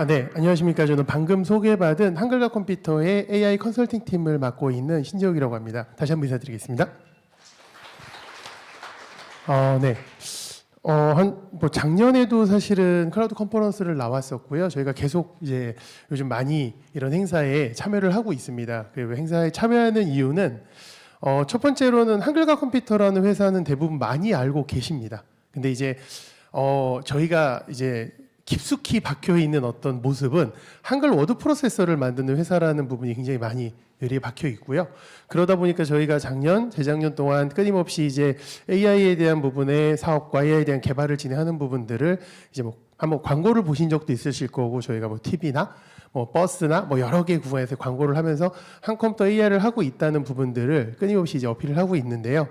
아, 네, 안녕하십니까. 저는 방금 소개받은 한글과 컴퓨터의 AI 컨설팅 팀을 맡고 있는 신재욱이라고 합니다. 다시 한번 인사드리겠습니다. 어, 네. 어, 한, 뭐, 작년에도 사실은 클라우드 컨퍼런스를 나왔었고요. 저희가 계속 이제 요즘 많이 이런 행사에 참여를 하고 있습니다. 그 행사에 참여하는 이유는 어, 첫 번째로는 한글과 컴퓨터라는 회사는 대부분 많이 알고 계십니다. 근데 이제 어, 저희가 이제 깊숙이 박혀 있는 어떤 모습은 한글 워드 프로세서를 만드는 회사라는 부분이 굉장히 많이 뇌리에 박혀 있고요. 그러다 보니까 저희가 작년, 재작년 동안 끊임없이 이제 AI에 대한 부분의 사업과 AI에 대한 개발을 진행하는 부분들을 이제 뭐 한번 광고를 보신 적도 있으실 거고 저희가 뭐 TV나 뭐 버스나 뭐 여러 개 구간에서 광고를 하면서 한 컴퓨터 AI를 하고 있다는 부분들을 끊임없이 이제 어필을 하고 있는데요.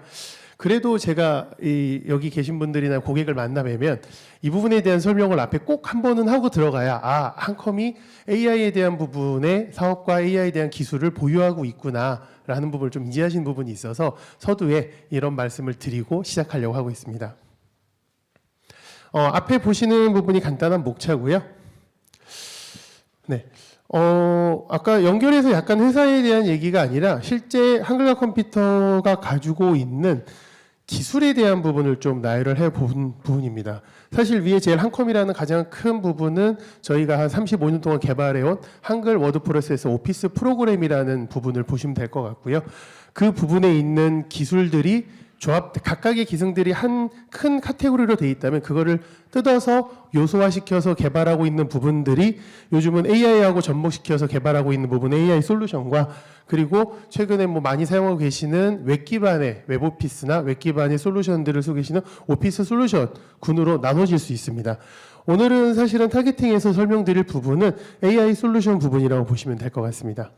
그래도 제가 이 여기 계신 분들이나 고객을 만나 뵈면 이 부분에 대한 설명을 앞에 꼭 한 번은 하고 들어가야 아 한컴이 AI에 대한 부분의 사업과 AI에 대한 기술을 보유하고 있구나라는 부분을 좀 인지하시는 부분이 있어서 서두에 이런 말씀을 드리고 시작하려고 하고 있습니다. 어, 앞에 보시는 부분이 간단한 목차고요. 네. 어, 아까 연결해서 약간 회사에 대한 얘기가 아니라 실제 한글과 컴퓨터가 가지고 있는 기술에 대한 부분을 좀 나열을 해본 부분입니다. 사실 위에 제일 한컴이라는 가장 큰 부분은 저희가 한 35년 동안 개발해온 한글 워드 프로세서 오피스 프로그램이라는 부분을 보시면 될 것 같고요. 그 부분에 있는 기술들이 조합 각각의 기능들이 한 큰 카테고리로 돼 있다면 그거를 뜯어서 요소화시켜서 개발하고 있는 부분들이 요즘은 AI하고 접목시켜서 개발하고 있는 부분의 AI 솔루션과 그리고 최근에 뭐 많이 사용하고 계시는 웹 기반의 웹 오피스나 웹 기반의 솔루션들을 쓰고 계시는 오피스 솔루션 군으로 나눠질 수 있습니다. 오늘은 사실은 타겟팅에서 설명드릴 부분은 AI 솔루션 부분이라고 보시면 될 것 같습니다.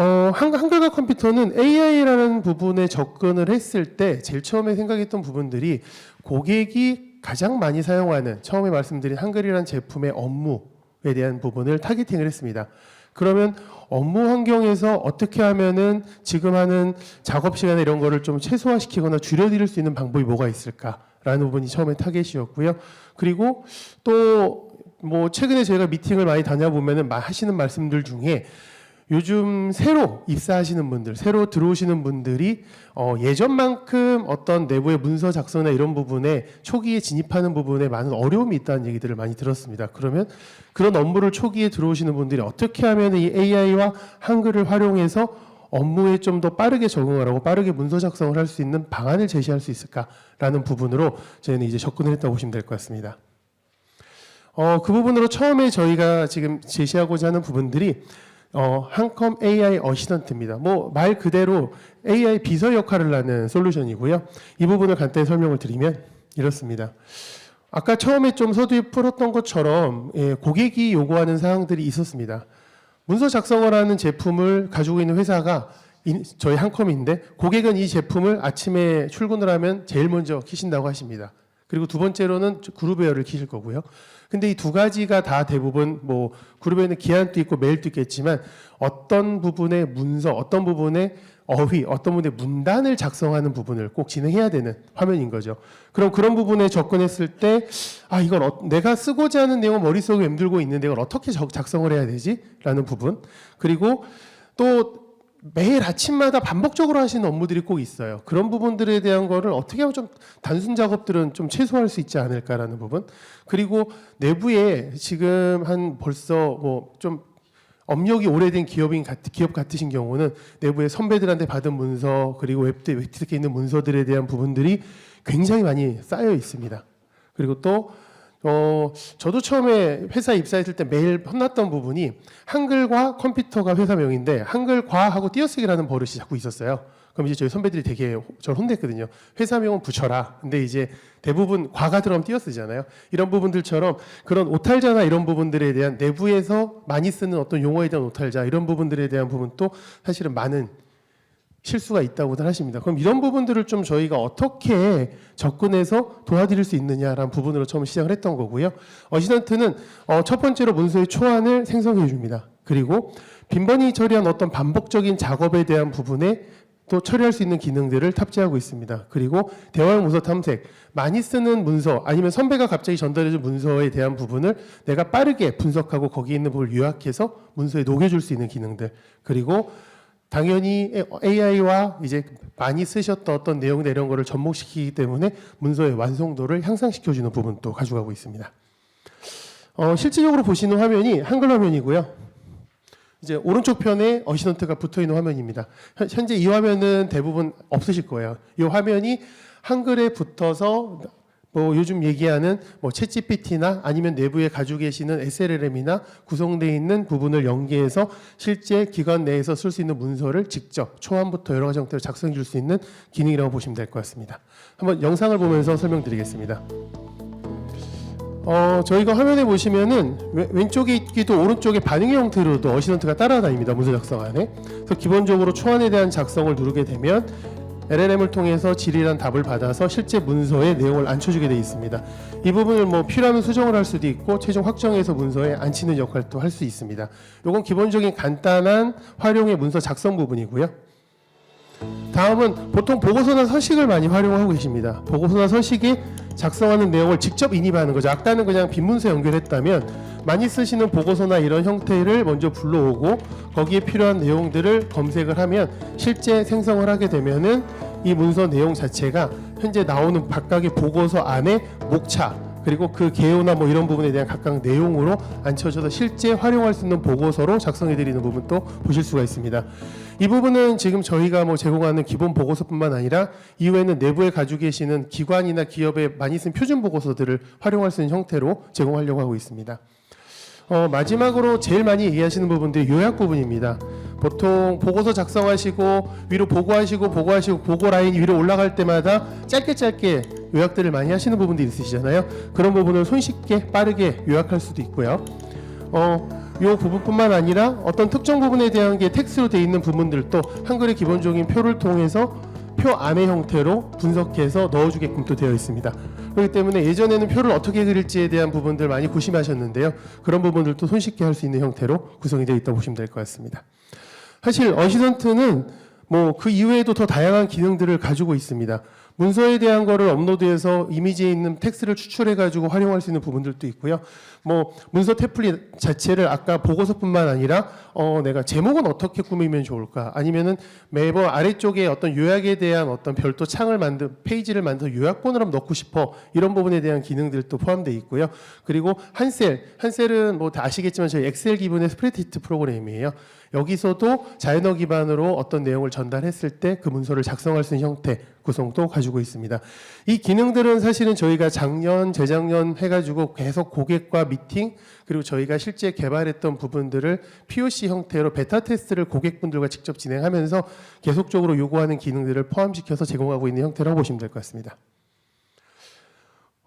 어, 한, 한글과 컴퓨터는 AI라는 부분에 접근을 했을 때 제일 처음에 생각했던 부분들이 고객이 가장 많이 사용하는 처음에 말씀드린 한글이라는 제품의 업무에 대한 부분을 타겟팅을 했습니다. 그러면 업무 환경에서 어떻게 하면은 지금 하는 작업 시간 이런 거를 좀 최소화시키거나 줄여드릴 수 있는 방법이 뭐가 있을까라는 부분이 처음에 타겟이었고요. 그리고 또 뭐 최근에 저희가 미팅을 많이 다녀보면은 마- 하시는 말씀들 중에 요즘 새로 입사하시는 분들, 새로 들어오시는 분들이 어, 예전만큼 어떤 내부의 문서 작성이나 이런 부분에 초기에 진입하는 부분에 많은 어려움이 있다는 얘기들을 많이 들었습니다. 그러면 그런 업무를 초기에 들어오시는 분들이 어떻게 하면 이 AI와 한글을 활용해서 업무에 좀 더 빠르게 적응을 하고 빠르게 문서 작성을 할 수 있는 방안을 제시할 수 있을까라는 부분으로 저희는 이제 접근을 했다고 보시면 될 것 같습니다. 어, 그 부분으로 처음에 저희가 지금 제시하고자 하는 부분들이 어, 한컴 AI 어시던트입니다. 뭐 말 그대로 AI 비서 역할을 하는 솔루션이고요. 이 부분을 간단히 설명을 드리면 이렇습니다. 아까 처음에 좀 서두에 풀었던 것처럼 예, 고객이 요구하는 사항들이 있었습니다. 문서 작성을 하는 제품을 가지고 있는 회사가 인- 저희 한컴인데 고객은 이 제품을 아침에 출근을 하면 제일 먼저 키신다고 하십니다. 그리고 두 번째로는 그룹웨어를 키실 거고요. 근데 이 두 가지가 다 대부분 뭐 그룹에는 기한도 있고 메일도 있겠지만 어떤 부분의 문서, 어떤 부분의 어휘, 어떤 부분의 문단을 작성하는 부분을 꼭 진행해야 되는 화면인 거죠. 그럼 그런 부분에 접근했을 때, 아, 이걸 어- 내가 쓰고자 하는 내용을 머릿속에 맴들고 있는데 이걸 어떻게 적- 작성을 해야 되지? 라는 부분. 그리고 또 매일 아침마다 반복적으로 하시는 업무들이 꼭 있어요. 그런 부분들에 대한 거를 어떻게 하면 좀 단순 작업들은 좀 최소화할 수 있지 않을까라는 부분. 그리고 내부에 지금 한 벌써 뭐좀 업력이 오래된 기업인 같, 기업 같으신 경우는 내부에 선배들한테 받은 문서 그리고 웹드 웹티켓에 있는 문서들에 대한 부분들이 굉장히 많이 쌓여 있습니다. 그리고 또 어, 저도 처음에 회사 입사했을 때 매일 혼났던 부분이 한글과 컴퓨터가 회사명인데 한글과 하고 띄어쓰기라는 버릇이 자꾸 있었어요. 그럼 이제 저희 선배들이 되게 저를 혼냈거든요. 회사명은 붙여라. 근데 이제 대부분 과가 들어가면 띄어쓰잖아요. 이런 부분들처럼 그런 오탈자나 이런 부분들에 대한 내부에서 많이 쓰는 어떤 용어에 대한 오탈자 이런 부분들에 대한 부분도 사실은 많은 실수가 있다고들 하십니다. 그럼 이런 부분들을 좀 저희가 어떻게 접근해서 도와드릴 수 있느냐라는 부분으로 처음 시작을 했던 거고요. 어시던트는 어, 첫 번째로 문서의 초안을 생성해 줍니다. 그리고 빈번히 처리한 어떤 반복적인 작업에 대한 부분에 또 처리할 수 있는 기능들을 탑재하고 있습니다. 그리고 대화형 문서 탐색, 많이 쓰는 문서 아니면 선배가 갑자기 전달해준 문서에 대한 부분을 내가 빠르게 분석하고 거기에 있는 부분을 요약해서 문서에 녹여줄 수 있는 기능들, 그리고 당연히 AI와 이제 많이 쓰셨던 어떤 내용이나 이런 거를 접목시키기 때문에 문서의 완성도를 향상시켜주는 부분도 가져가고 있습니다. 어, 실질적으로 보시는 화면이 한글 화면이고요. 이제 오른쪽 편에 어시던트가 붙어 있는 화면입니다. 현- 현재 이 화면은 대부분 없으실 거예요. 이 화면이 한글에 붙어서 뭐 요즘 얘기하는 뭐 챗GPT나 아니면 내부에 가지고 계시는 SLLM이나 구성되어 있는 부분을 연계해서 실제 기관 내에서 쓸 수 있는 문서를 직접 초안부터 여러 가지 형태로 작성해 줄 수 있는 기능이라고 보시면 될 것 같습니다. 한번 영상을 보면서 설명드리겠습니다. 어, 저희가 화면에 보시면은 왼- 왼쪽에 있기도 오른쪽에 반응의 형태로도 어시던트가 따라다닙니다. 문서 작성 안에. 그래서 기본적으로 초안에 대한 작성을 누르게 되면 LLM을 통해서 질이란 답을 받아서 실제 문서에 내용을 앉혀주게 되어 있습니다. 이 부분을 뭐 필요하면 수정을 할 수도 있고 최종 확정해서 문서에 앉히는 역할도 할 수 있습니다. 이건 기본적인 간단한 활용의 문서 작성 부분이고요. 다음은 보통 보고서나 서식을 많이 활용하고 계십니다. 보고서나 서식에 작성하는 내용을 직접 인입하는 거죠. 아까는 그냥 빈문서 연결했다면 많이 쓰시는 보고서나 이런 형태를 먼저 불러오고 거기에 필요한 내용들을 검색을 하면 실제 생성을 하게 되면은 이 문서 내용 자체가 현재 나오는 각각의 보고서 안에 목차 그리고 그 개요나 뭐 이런 부분에 대한 각각 내용으로 앉혀져서 실제 활용할 수 있는 보고서로 작성해 드리는 부분도 보실 수가 있습니다. 이 부분은 지금 저희가 뭐 제공하는 기본 보고서뿐만 아니라 이후에는 내부에 가지고 계시는 기관이나 기업에 많이 쓴 표준 보고서들을 활용할 수 있는 형태로 제공하려고 하고 있습니다. 어, 마지막으로 제일 많이 얘기하시는 부분들이 요약 부분입니다. 보통 보고서 작성하시고 위로 보고하시고 보고하시고 보고 라인 위로 올라갈 때마다 짧게 짧게 요약들을 많이 하시는 부분들이 있으시잖아요. 그런 부분을 손쉽게 빠르게 요약할 수도 있고요. 어, 요 부분뿐만 아니라 어떤 특정 부분에 대한 게 텍스트로 되어 있는 부분들도 한글의 기본적인 표를 통해서 표 안의 형태로 분석해서 넣어주게끔 또 되어 있습니다. 그렇기 때문에 예전에는 표를 어떻게 그릴지에 대한 부분들 많이 고심하셨는데요. 그런 부분들도 손쉽게 할 수 있는 형태로 구성이 되어 있다고 보시면 될 것 같습니다. 사실 어시던트는 뭐 그 이외에도 더 다양한 기능들을 가지고 있습니다. 문서에 대한 거를 업로드해서 이미지에 있는 텍스트를 추출해 가지고 활용할 수 있는 부분들도 있고요. 뭐 문서 템플릿 자체를 아까 보고서뿐만 아니라 어 내가 제목은 어떻게 꾸미면 좋을까? 아니면은 매번 아래쪽에 어떤 요약에 대한 어떤 별도 창을 만든 페이지를 만들어 요약본을 한번 넣고 싶어 이런 부분에 대한 기능들도 포함되어 있고요. 그리고 한셀 한셀은 뭐 다 아시겠지만 저희 엑셀 기본의 스프레드시트 프로그램이에요. 여기서도 자연어 기반으로 어떤 내용을 전달했을 때 그 문서를 작성할 수 있는 형태 구성도 가지고 있습니다. 이 기능들은 사실은 저희가 작년, 재작년 해가지고 계속 고객과 미팅 그리고 저희가 실제 개발했던 부분들을 POC 형태로 베타 테스트를 고객분들과 직접 진행하면서 계속적으로 요구하는 기능들을 포함시켜서 제공하고 있는 형태라고 보시면 될 것 같습니다.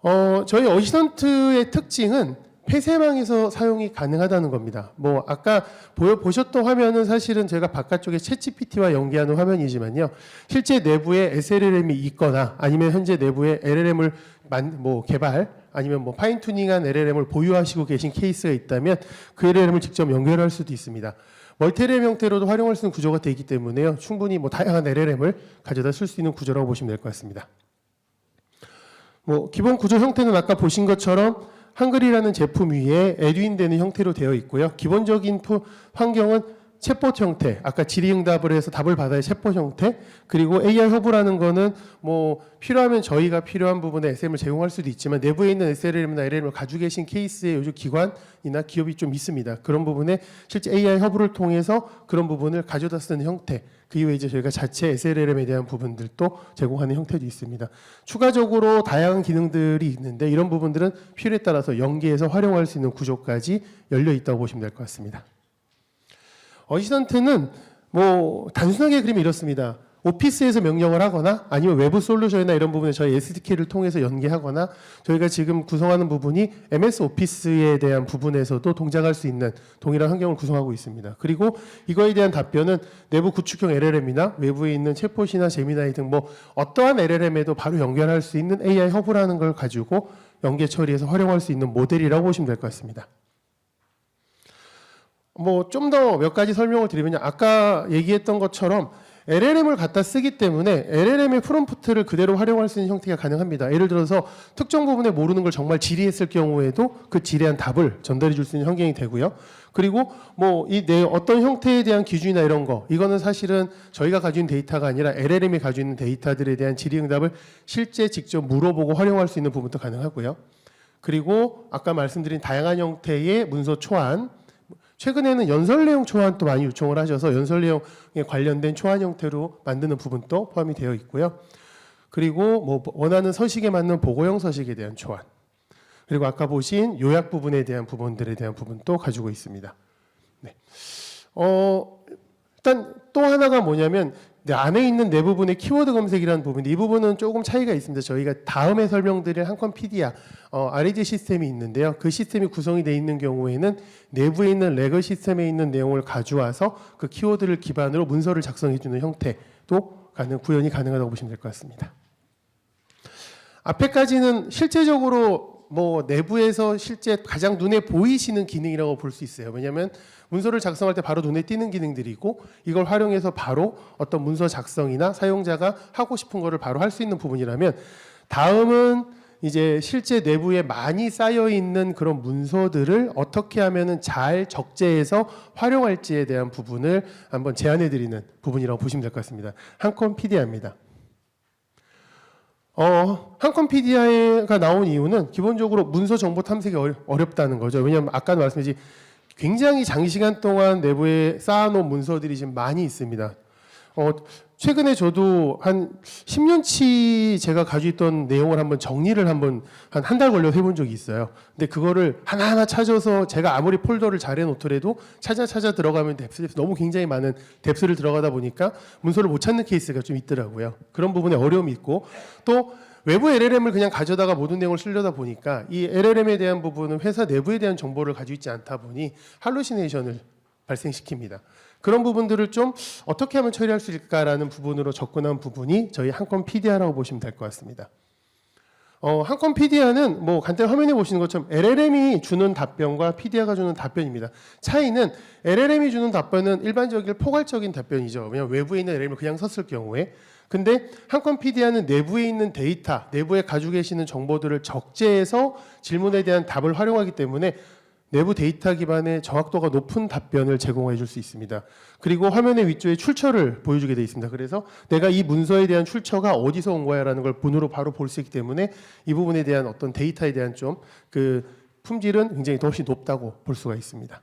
어, 저희 어시던트의 특징은 폐쇄망에서 사용이 가능하다는 겁니다. 뭐 아까 보여 보셨던 화면은 사실은 제가 바깥쪽에 챗GPT와 연계하는 화면이지만요. 실제 내부에 SLLM이 있거나 아니면 현재 내부에 LLM을 만, 뭐 개발 아니면 뭐 파인 튜닝한 LLM을 보유하시고 계신 케이스가 있다면 그 LLM을 직접 연결할 수도 있습니다. 멀티LM 형태로도 활용할 수 있는 구조가 되어 있기 때문에요. 충분히 뭐 다양한 LLM을 가져다 쓸 수 있는 구조라고 보시면 될 것 같습니다. 뭐 기본 구조 형태는 아까 보신 것처럼 한글이라는 제품 위에 에듀인되는 형태로 되어 있고요. 기본적인 프- 환경은 챗봇 형태, 아까 질의응답을 해서 답을 받아야 챗봇 형태, 그리고 AI 허브라는 거는 뭐 필요하면 저희가 필요한 부분에 SM을 제공할 수도 있지만 내부에 있는 SLM이나 LLM을 가지고 계신 케이스에 요즘 기관이나 기업이 좀 있습니다. 그런 부분에 실제 AI 허브를 통해서 그런 부분을 가져다 쓰는 형태, 그 이후에 이제 저희가 자체 SLLM에 대한 부분들도 제공하는 형태도 있습니다. 추가적으로 다양한 기능들이 있는데 이런 부분들은 필요에 따라서 연계해서 활용할 수 있는 구조까지 열려 있다고 보시면 될 것 같습니다. 어시던트는 뭐 단순하게 그리면 이렇습니다. 오피스에서 명령을 하거나 아니면 외부 솔루션이나 이런 부분에 저희 SDK를 통해서 연계하거나 저희가 지금 구성하는 부분이 MS 오피스에 대한 부분에서도 동작할 수 있는 동일한 환경을 구성하고 있습니다. 그리고 이거에 대한 답변은 내부 구축형 LLM이나 외부에 있는 챗봇이나 제미나이 등 뭐 어떠한 LLM에도 바로 연결할 수 있는 AI 허브라는 걸 가지고 연계 처리해서 활용할 수 있는 모델이라고 보시면 될 것 같습니다. 뭐 좀 더 몇 가지 설명을 드리면 아까 얘기했던 것처럼 LLM을 갖다 쓰기 때문에 LLM의 프롬프트를 그대로 활용할 수 있는 형태가 가능합니다. 예를 들어서 특정 부분에 모르는 걸 정말 질의했을 경우에도 그 질의한 답을 전달해 줄 수 있는 환경이 되고요. 그리고 뭐 이 내 어떤 형태에 대한 기준이나 이런 거 이거는 사실은 저희가 가지고 있는 데이터가 아니라 LLM이 가지고 있는 데이터들에 대한 질의응답을 실제 직접 물어보고 활용할 수 있는 부분도 가능하고요. 그리고 아까 말씀드린 다양한 형태의 문서 초안 최근에는 연설 내용 초안도 많이 요청을 하셔서 연설 내용에 관련된 초안 형태로 만드는 부분도 포함이 되어 있고요. 그리고 뭐 원하는 서식에 맞는 보고형 서식에 대한 초안. 그리고 아까 보신 요약 부분에 대한 부분들에 대한 부분도 가지고 있습니다. 네. 어, 일단 또 하나가 뭐냐면 네, 안에 있는 내 부분의 키워드 검색이라는 부분인데 이 부분은 조금 차이가 있습니다. 저희가 다음에 설명드릴 한건 PD야 어, RAG 시스템이 있는데요. 그 시스템이 구성이 되어 있는 경우에는 내부에 있는 레거 시스템에 있는 내용을 가져와서 그 키워드를 기반으로 문서를 작성해주는 형태도 가능 구현이 가능하다고 보시면 될 것 같습니다. 앞에까지는 실제적으로 뭐 내부에서 실제 가장 눈에 보이시는 기능이라고 볼 수 있어요. 왜냐하면 문서를 작성할 때 바로 눈에 띄는 기능들이고 이걸 활용해서 바로 어떤 문서 작성이나 사용자가 하고 싶은 거를 바로 할 수 있는 부분이라면 다음은 이제 실제 내부에 많이 쌓여 있는 그런 문서들을 어떻게 하면은 잘 적재해서 활용할지에 대한 부분을 한번 제안해 드리는 부분이라고 보시면 될 것 같습니다. 한컴 PDR입니다. 어, 한컴피디아가 나온 이유는 기본적으로 문서 정보 탐색이 어렵다는 거죠. 왜냐하면 아까 말씀드린 굉장히 장시간 동안 내부에 쌓아놓은 문서들이 지금 많이 있습니다. 어, 최근에 저도 한 10년치 제가 가지고 있던 내용을 한번 정리를 한번 한 한 달 걸려 해본 적이 있어요. 근데 그거를 하나하나 찾아서 제가 아무리 폴더를 잘 해놓더라도 찾아 찾아 들어가면 뎁스 너무 굉장히 많은 뎁스를 들어가다 보니까 문서를 못 찾는 케이스가 좀 있더라고요. 그런 부분에 어려움이 있고 또 외부 LLM을 그냥 가져다가 모든 내용을 쓰려다 보니까 이 LLM에 대한 부분은 회사 내부에 대한 정보를 가지고 있지 않다 보니 할루시네이션을 발생시킵니다. 그런 부분들을 좀 어떻게 하면 처리할 수 있을까라는 부분으로 접근한 부분이 저희 한건 PDR라고 보시면 될 것 같습니다. 어, 한건 PDR는 뭐 간단히 화면에 보시는 것처럼 LLM이 주는 답변과 PDR가 주는 답변입니다. 차이는 LLM이 주는 답변은 일반적인 포괄적인 답변이죠. 왜냐하면 외부에 있는 LLM을 그냥 썼을 경우에 근데 한건 PDR는 내부에 있는 데이터, 내부에 가지고 계시는 정보들을 적재해서 질문에 대한 답을 활용하기 때문에 내부 데이터 기반의 정확도가 높은 답변을 제공해 줄 수 있습니다. 그리고 화면의 위쪽에 출처를 보여주게 되어 있습니다. 그래서 내가 이 문서에 대한 출처가 어디서 온 거야라는 걸 문으로 바로 볼 수 있기 때문에 이 부분에 대한 어떤 데이터에 대한 좀 그 품질은 굉장히 더 훨씬 높다고 볼 수가 있습니다.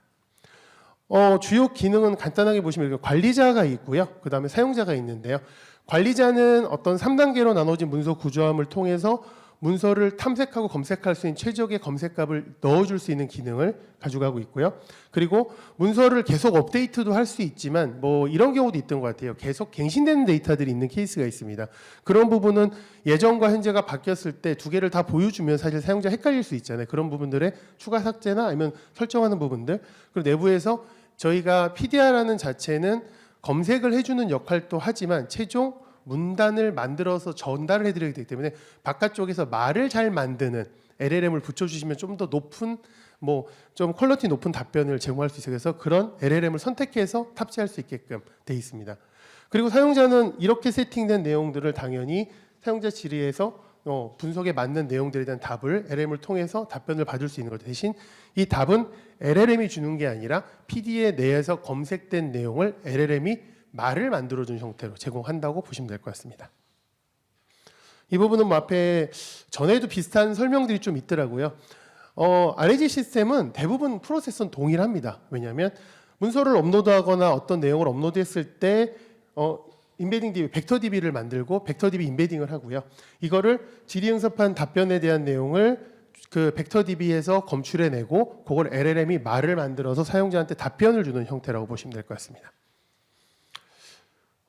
어, 주요 기능은 간단하게 보시면 관리자가 있고요. 그 다음에 사용자가 있는데요. 관리자는 어떤 3단계로 나눠진 문서 구조함을 통해서 문서를 탐색하고 검색할 수 있는 최적의 검색값을 넣어줄 수 있는 기능을 가져가고 있고요. 그리고 문서를 계속 업데이트도 할 수 있지만 뭐 이런 경우도 있던 것 같아요. 계속 갱신되는 데이터들이 있는 케이스가 있습니다. 그런 부분은 예전과 현재가 바뀌었을 때 두 개를 다 보여주면 사실 사용자 헷갈릴 수 있잖아요. 그런 부분들의 추가 삭제나 아니면 설정하는 부분들 그리고 내부에서 저희가 PDR라는 자체는 검색을 해주는 역할도 하지만 최종 문단을 만들어서 전달을 해드리기 되기 때문에 바깥쪽에서 말을 잘 만드는 LLM을 붙여주시면 좀 더 높은 뭐 좀 퀄리티 높은 답변을 제공할 수 있어요. 그래서 그런 LLM을 선택해서 탑재할 수 있게끔 돼 있습니다. 그리고 사용자는 이렇게 세팅된 내용들을 당연히 사용자 질의에서 어, 분석에 맞는 내용들에 대한 답을 LLM을 통해서 답변을 받을 수 있는 것 대신 이 답은 LLM이 주는 게 아니라 PD에 내에서 검색된 내용을 LLM이 말을 만들어준 형태로 제공한다고 보시면 될 것 같습니다. 이 부분은 뭐 앞에 전에도 비슷한 설명들이 좀 있더라고요. 어, RAG 시스템은 대부분 프로세서는 동일합니다. 왜냐하면 문서를 업로드하거나 어떤 내용을 업로드했을 때 어, 인베딩 DB, 벡터 DB를 만들고 벡터 DB 인베딩을 하고요. 이거를 질의응답한 답변에 대한 내용을 그 벡터 DB에서 검출해내고 그걸 LLM이 말을 만들어서 사용자한테 답변을 주는 형태라고 보시면 될 것 같습니다.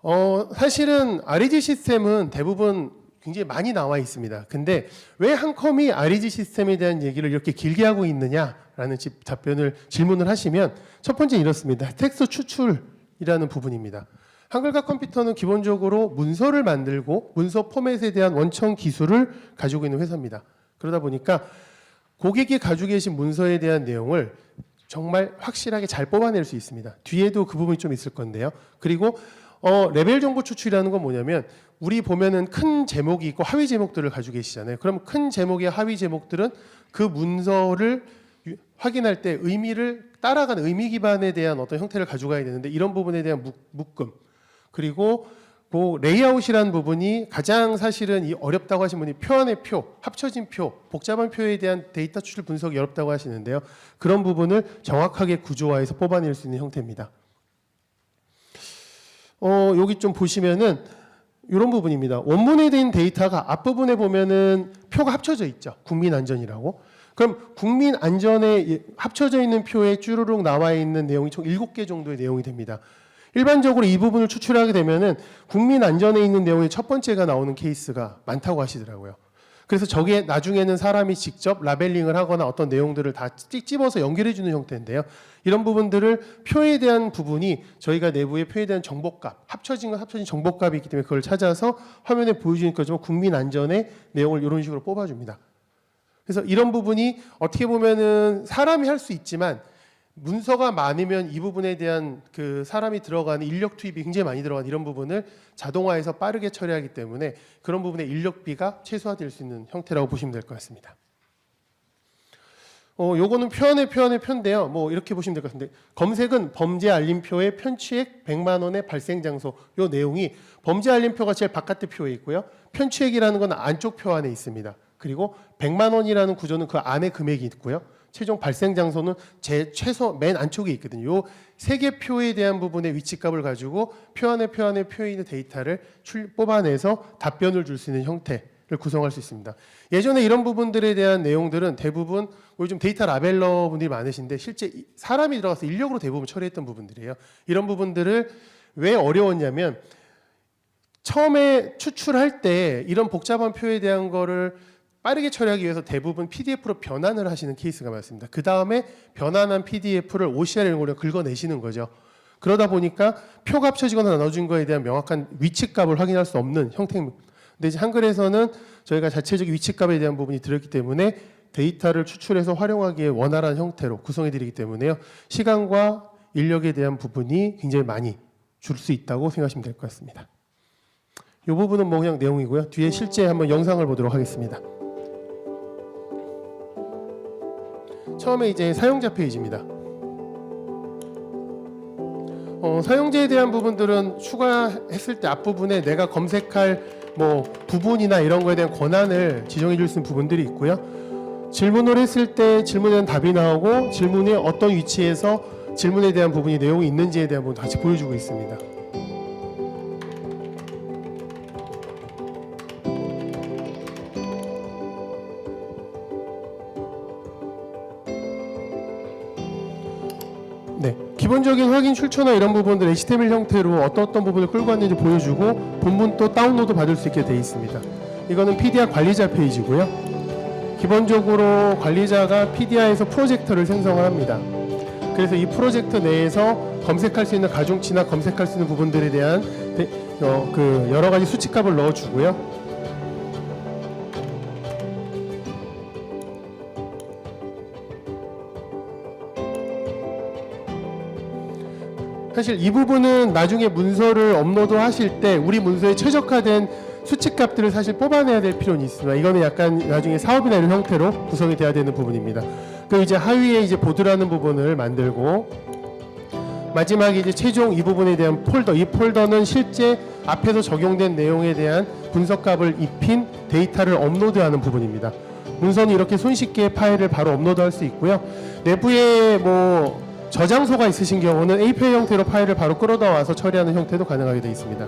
어, 사실은 REG 시스템은 대부분 굉장히 많이 나와 있습니다. 근데 왜 한컴이 REG 시스템에 대한 얘기를 이렇게 길게 하고 있느냐라는 집 답변을 질문을 하시면 첫 번째 이렇습니다. 텍스트 추출이라는 부분입니다. 한글과 컴퓨터는 기본적으로 문서를 만들고 문서 포맷에 대한 원천 기술을 가지고 있는 회사입니다. 그러다 보니까 고객이 가지고 계신 문서에 대한 내용을 정말 확실하게 잘 뽑아낼 수 있습니다. 뒤에도 그 부분이 좀 있을 건데요. 그리고 어, 레벨 정보 추출이라는 건 뭐냐면 우리 보면은 큰 제목이 있고 하위 제목들을 가지고 계시잖아요. 그럼 큰 제목의 하위 제목들은 그 문서를 유- 확인할 때 의미를 따라간 의미 기반에 대한 어떤 형태를 가져가야 되는데 이런 부분에 대한 묶- 묶음 그리고 그 레이아웃이라는 부분이 가장 사실은 이 어렵다고 하신 분이 표 안의 표, 합쳐진 표, 복잡한 표에 대한 데이터 추출 분석이 어렵다고 하시는데요. 그런 부분을 정확하게 구조화해서 뽑아낼 수 있는 형태입니다. 어, 여기 좀 보시면은 이런 부분입니다. 원문에 된 데이터가 앞부분에 보면은 표가 합쳐져 있죠. 국민 안전이라고. 그럼 국민 안전에 이- 합쳐져 있는 표에 쭈루룩 나와 있는 내용이 총 7개 정도의 내용이 됩니다. 일반적으로 이 부분을 추출하게 되면은 국민 안전에 있는 내용이 첫 번째가 나오는 케이스가 많다고 하시더라고요. 그래서 저게 나중에는 사람이 직접 라벨링을 하거나 어떤 내용들을 다 찝- 찝어서 연결해 주는 형태인데요. 이런 부분들을 표에 대한 부분이 저희가 내부의 표에 대한 정보값, 합쳐진 건 합쳐진 정보값이 있기 때문에 그걸 찾아서 화면에 보여주는 거지만 국민 안전의 내용을 이런 식으로 뽑아줍니다. 그래서 이런 부분이 어떻게 보면은 사람이 할 수 있지만 문서가 많으면 이 부분에 대한 그 사람이 들어가는 인력 투입이 굉장히 많이 들어가는 이런 부분을 자동화해서 빠르게 처리하기 때문에 그런 부분의 인력비가 최소화될 수 있는 형태라고 보시면 될 것 같습니다. 어, 요거는 표현의 표현의 표인데요. 뭐 이렇게 보시면 될 것 같은데 검색은 범죄 알림표의 편취액 100만 원의 발생 장소 요 내용이 범죄 알림표가 제일 바깥에 표에 있고요. 편취액이라는 건 안쪽 표 안에 있습니다. 그리고 100만 원이라는 구조는 그 안에 금액이 있고요. 최종 발생 장소는 제 최소 맨 안쪽에 있거든요. 요 세 개 표에 대한 부분의 위치값을 가지고 표 안에 표 안에 표에 있는 데이터를 출, 뽑아내서 답변을 줄 수 있는 형태를 구성할 수 있습니다. 예전에 이런 부분들에 대한 내용들은 대부분 요즘 데이터 라벨러 분들이 많으신데 실제 이- 사람이 들어가서 인력으로 대부분 처리했던 부분들이에요. 이런 부분들을 왜 어려웠냐면 처음에 추출할 때 이런 복잡한 표에 대한 거를 빠르게 처리하기 위해서 대부분 PDF로 변환을 하시는 케이스가 많습니다. 그 다음에 변환한 PDF를 OCR 이런 걸로 긁어내시는 거죠. 그러다 보니까 표가 합쳐지거나 나눠진 거에 대한 명확한 위치값을 확인할 수 없는 형태입니다. 근데 이제 한글에서는 저희가 자체적인 위치값에 대한 부분이 들었기 때문에 데이터를 추출해서 활용하기에 원활한 형태로 구성해 드리기 때문에요. 시간과 인력에 대한 부분이 굉장히 많이 줄 수 있다고 생각하시면 될 것 같습니다. 이 부분은 뭐 그냥 내용이고요. 뒤에 실제 한번 영상을 보도록 하겠습니다. 처음에 이제 사용자 페이지입니다. 어, 사용자에 대한 부분들은 추가했을 때 앞부분에 내가 검색할 뭐 부분이나 이런 거에 대한 권한을 지정해 줄 수 있는 부분들이 있고요. 질문을 했을 때 질문에 대한 답이 나오고 질문이 어떤 위치에서 질문에 대한 부분이 내용이 있는지에 대한 부분 같이 보여주고 있습니다. 기본적인 확인 출처나 이런 부분들 HTML 형태로 어떤 어떤 부분을 끌고 왔는지 보여주고 본문 또 다운로드 받을 수 있게 되어 있습니다. 이거는 PDR 관리자 페이지고요. 기본적으로 관리자가 PDR에서 프로젝터를 생성을 합니다. 그래서 이 프로젝트 내에서 검색할 수 있는 가중치나 검색할 수 있는 부분들에 대한 데- 어, 그 여러 가지 수치값을 넣어주고요. 사실 이 부분은 나중에 문서를 업로드 하실 때 우리 문서에 최적화된 수치값들을 사실 뽑아내야 될 필요는 있습니다. 이거는 약간 나중에 사업이나 이런 형태로 구성이 돼야 되는 부분입니다. 그 이제 하위에 이제 보드라는 부분을 만들고 마지막에 이제 최종 이 부분에 대한 폴더 이 폴더는 실제 앞에서 적용된 내용에 대한 분석값을 입힌 데이터를 업로드하는 부분입니다. 문서는 이렇게 손쉽게 파일을 바로 업로드할 수 있고요. 내부에 뭐 저장소가 있으신 경우는 API 형태로 파일을 바로 끌어다 와서 처리하는 형태도 가능하게 되어 있습니다.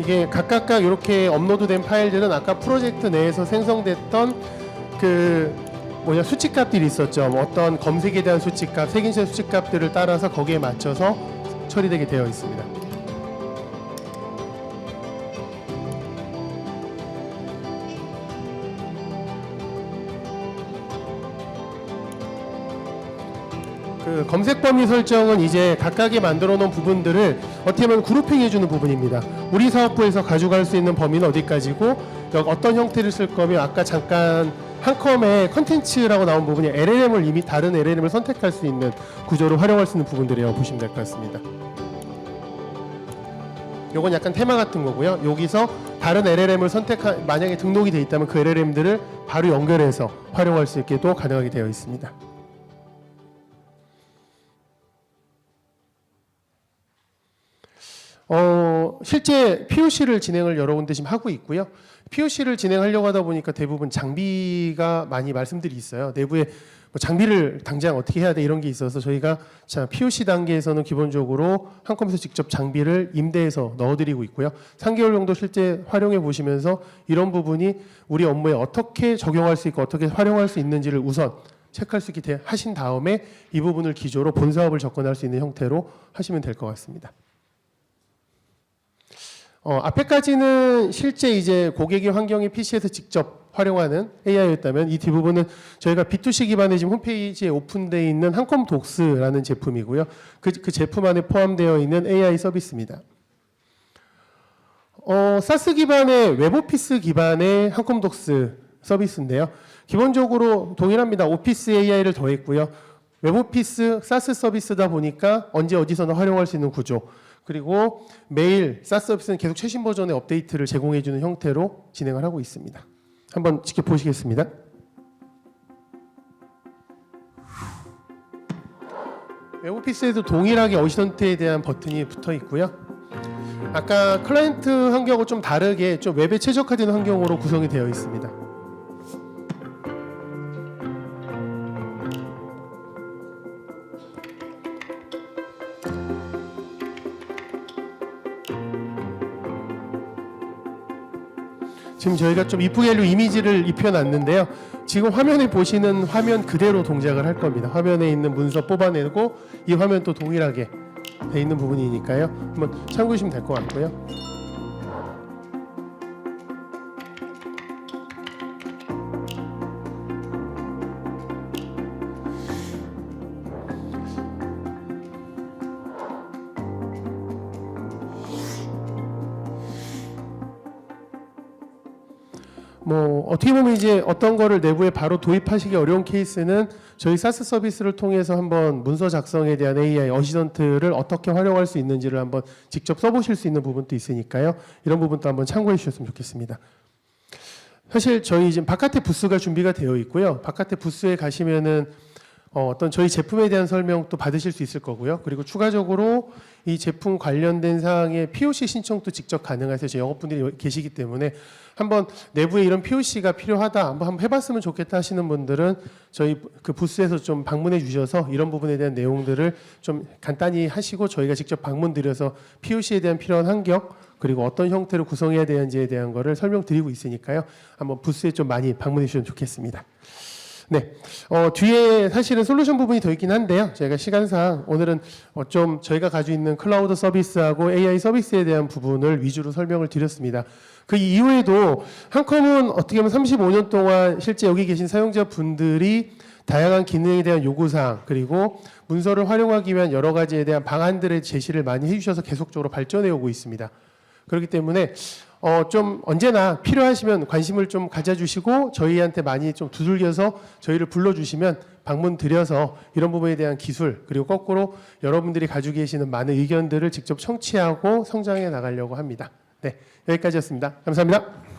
이게 각각각 이렇게 업로드된 파일들은 아까 프로젝트 내에서 생성됐던 그 뭐냐 수치값들이 있었죠. 뭐 어떤 검색에 대한 수치값, 색인체 수치값들을 따라서 거기에 맞춰서 처리되게 되어 있습니다. 그 검색 범위 설정은 이제 각각이 만들어 놓은 부분들을 어떻게 보면 그룹핑 해주는 부분입니다. 우리 사업부에서 가져갈 수 있는 범위는 어디까지고 어떤 형태를 쓸 거면 아까 잠깐 한컴의 컨텐츠라고 나온 부분이 LLM을 이미 다른 LLM을 선택할 수 있는 구조로 활용할 수 있는 부분들이라고 보시면 될 것 같습니다. 요건 약간 테마 같은 거고요. 여기서 다른 LLM을 선택한 만약에 등록이 돼 있다면 그 LLM들을 바로 연결해서 활용할 수 있게도 가능하게 되어 있습니다. 어, 실제 POC를 진행을 여러 군데 지금 하고 있고요. POC를 진행하려고 하다 보니까 대부분 장비가 많이 말씀들이 있어요. 내부에 뭐 장비를 당장 어떻게 해야 돼 이런 게 있어서 저희가 자 POC 단계에서는 기본적으로 한컴에서 직접 장비를 임대해서 넣어드리고 있고요. 3개월 정도 실제 활용해 보시면서 이런 부분이 우리 업무에 어떻게 적용할 수 있고 어떻게 활용할 수 있는지를 우선 체크할 수 있게 돼- 하신 다음에 이 부분을 기조로 본 사업을 접근할 수 있는 형태로 하시면 될 것 같습니다. 어, 앞에까지는 실제 이제 고객의 환경이 PC에서 직접 활용하는 AI였다면 이 뒷부분은 저희가 B2C 기반의 지금 홈페이지에 오픈되어 있는 한컴 독스라는 제품이고요. 그, 그 제품 안에 포함되어 있는 AI 서비스입니다. 어, 사스 기반의 웹오피스 기반의 한컴 독스 서비스인데요. 기본적으로 동일합니다. 오피스 AI를 더했고요. 웹오피스 사스 서비스다 보니까 언제 어디서나 활용할 수 있는 구조. 그리고 매일 사스 서비스는 계속 최신 버전의 업데이트를 제공해주는 형태로 진행을 하고 있습니다. 한번 지켜보시겠습니다. 웹오피스에도 동일하게 어시던트에 대한 버튼이 붙어 있고요. 아까 클라이언트 환경하고 좀 다르게 좀 웹에 최적화된 환경으로 구성이 되어 있습니다. 지금 저희가 좀 이쁘게 하려고 이미지를 입혀놨는데요. 지금 화면에 보시는 화면 그대로 동작을 할 겁니다. 화면에 있는 문서 뽑아내고 이 화면 또 동일하게 돼 있는 부분이니까요. 한번 참고하시면 될 것 같고요. 어떻게 보면 이제 어떤 거를 내부에 바로 도입하시기 어려운 케이스는 저희 사스 서비스를 통해서 한번 문서 작성에 대한 AI 어시던트를 어떻게 활용할 수 있는지를 한번 직접 써보실 수 있는 부분도 있으니까요. 이런 부분도 한번 참고해 주셨으면 좋겠습니다. 사실 저희 지금 바깥에 부스가 준비가 되어 있고요. 바깥에 부스에 가시면은 어, 어떤 저희 제품에 대한 설명도 받으실 수 있을 거고요. 그리고 추가적으로 이 제품 관련된 사항의 POC 신청도 직접 가능하세요. 제 영업분들이 계시기 때문에 한번 내부에 이런 POC가 필요하다, 한번 해봤으면 좋겠다 하시는 분들은 저희 그 부스에서 좀 방문해 주셔서 이런 부분에 대한 내용들을 좀 간단히 하시고 저희가 직접 방문 드려서 POC에 대한 필요한 환경 그리고 어떤 형태로 구성해야 되는지에 대한 거를 설명드리고 있으니까요. 한번 부스에 좀 많이 방문해 주시면 좋겠습니다. 네, 어, 뒤에 사실은 솔루션 부분이 더 있긴 한데요. 저희가 시간상 오늘은 어, 좀 저희가 가지고 있는 클라우드 서비스하고 AI 서비스에 대한 부분을 위주로 설명을 드렸습니다. 그 이후에도 한컴은 어떻게 보면 35년 동안 실제 여기 계신 사용자 분들이 다양한 기능에 대한 요구사항 그리고 문서를 활용하기 위한 여러 가지에 대한 방안들의 제시를 많이 해주셔서 계속적으로 발전해 오고 있습니다. 그렇기 때문에 어, 좀 언제나 필요하시면 관심을 좀 가져주시고 저희한테 많이 좀 두들겨서 저희를 불러주시면 방문 드려서 이런 부분에 대한 기술 그리고 거꾸로 여러분들이 가지고 계시는 많은 의견들을 직접 청취하고 성장해 나가려고 합니다. 네, 여기까지였습니다. 감사합니다.